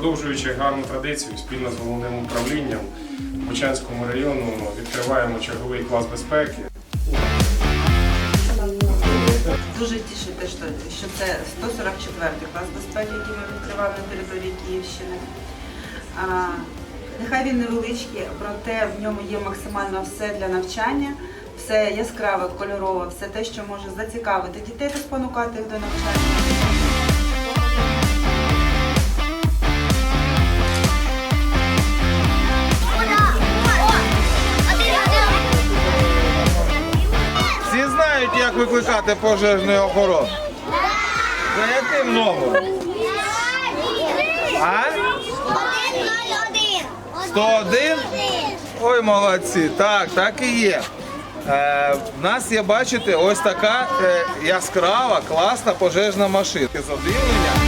продовжуючи гарну традицію, спільно з головним управлінням в Бучанському району відкриваємо черговий клас безпеки. Дуже тішить що, це 144-й клас безпеки, який ми відкривали на території Київщини. Нехай він невеличкий, проте в ньому є максимально все для навчання, все яскраве, кольорове, все те, що може зацікавити дітей та спонукати їх до навчання. Викликати пожежну охорону. За яким номером? А? 101? Ой, молодці. Так, так і є. Е, в нас є, бачите, ось така е, яскрава, класна пожежна. Задивлення. Ми